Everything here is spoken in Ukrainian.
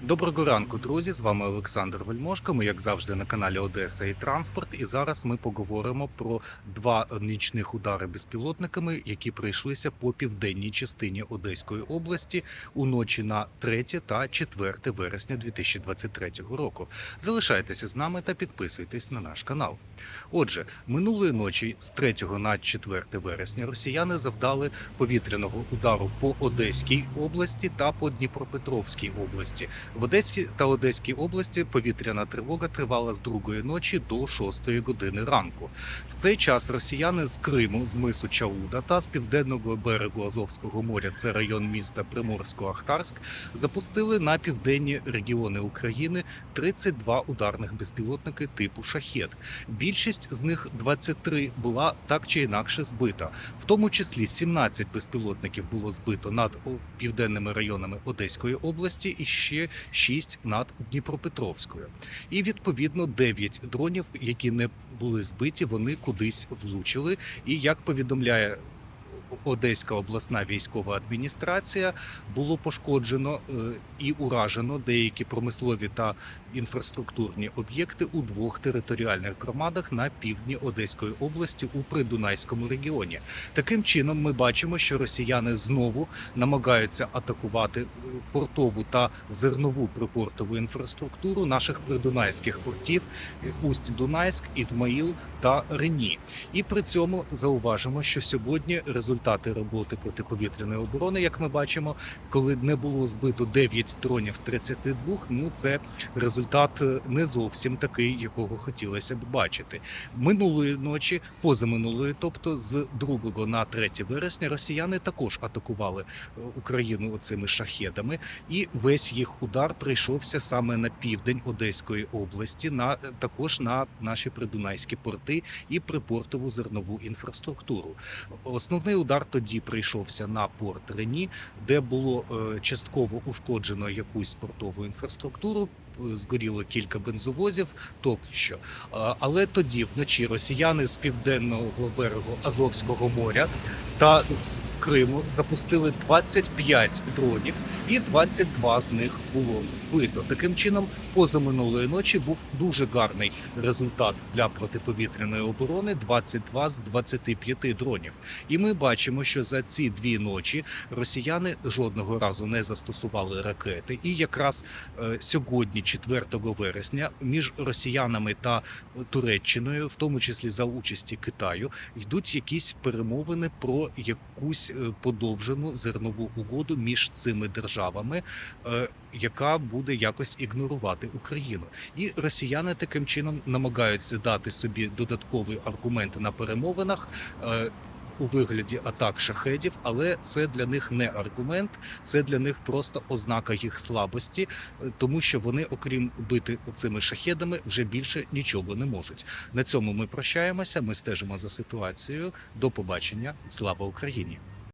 Доброго ранку, друзі! З вами Олександр Вельмошко. Ми, як завжди, на каналі Одеса і Транспорт. І зараз ми поговоримо про два нічних удари безпілотниками, які прийшлися по південній частині Одеської області уночі на 3 та 4 вересня 2023 року. Залишайтеся з нами та підписуйтесь на наш канал. Отже, минулої ночі з 3 на 4 вересня росіяни завдали повітряного удару по Одеській області та по Дніпропетровській області. В Одесі та Одеській області повітряна тривога тривала з другої ночі до 6 години ранку. В цей час росіяни з Криму, з мису Чауда та з південного берегу Азовського моря, це район міста Приморсько-Ахтарськ, запустили на південні регіони України 32 ударних безпілотники типу Шахет. Більшість з них 23 була так чи інакше збита, в тому числі 17 безпілотників було збито над південними районами Одеської області і ще 6 над Дніпропетровською. І відповідно 9 дронів, які не були збиті, вони кудись влучили. І як повідомляє Одеська обласна військова адміністрація, було пошкоджено е, і уражено деякі промислові та інфраструктурні об'єкти у двох територіальних громадах на півдні Одеської області у Придунайському регіоні. Таким чином, ми бачимо, що росіяни знову намагаються атакувати е, портову та зернову припортову інфраструктуру наших придунайських портів е, Усть-Дунайськ, Ізмаїл та Рені. І при цьому зауважимо, що сьогодні результати роботи протиповітряної оборони, як ми бачимо, коли не було збито 9 дронів з 32, ну це результат е, не зовсім такий, якого хотілося б бачити. Минулої ночі, позаминулої, тобто з 2 на 3 вересня, росіяни також атакували е, Україну цими шахедами, і весь їх удар прийшовся саме на південь Одеської області, на також на наші придунайські порти і припортову зернову інфраструктуру. Основний удар тоді прийшовся на порт Рені, де було е, частково ушкоджено якусь портову інфраструктуру. е, Згоріло кілька бензовозів тощо. Але тоді вночі росіяни з південного берегу Азовського моря та з Криму запустили 25 дронів, і 22 з них було збито. Таким чином, позаминулої ночі був дуже гарний результат для протиповітряної оборони 22 з 25 дронів. І ми бачимо, що за ці дві ночі росіяни жодного разу не застосували ракети. І якраз е, сьогодні, 4 вересня, між росіянами та Туреччиною, в тому числі за участі Китаю, йдуть якісь перемовини про якусь подовжену зернову угоду між цими державами, е, яка буде якось ігнорувати Україну. І росіяни таким чином намагаються дати собі додатковий аргумент на перемовинах. е, У вигляді атак шахедів, але це для них не аргумент, це для них просто ознака їх слабості, е, тому що вони, окрім бити цими шахедами, вже більше нічого не можуть. На цьому ми прощаємося. Ми стежимо за ситуацією. До побачення. Слава Україні!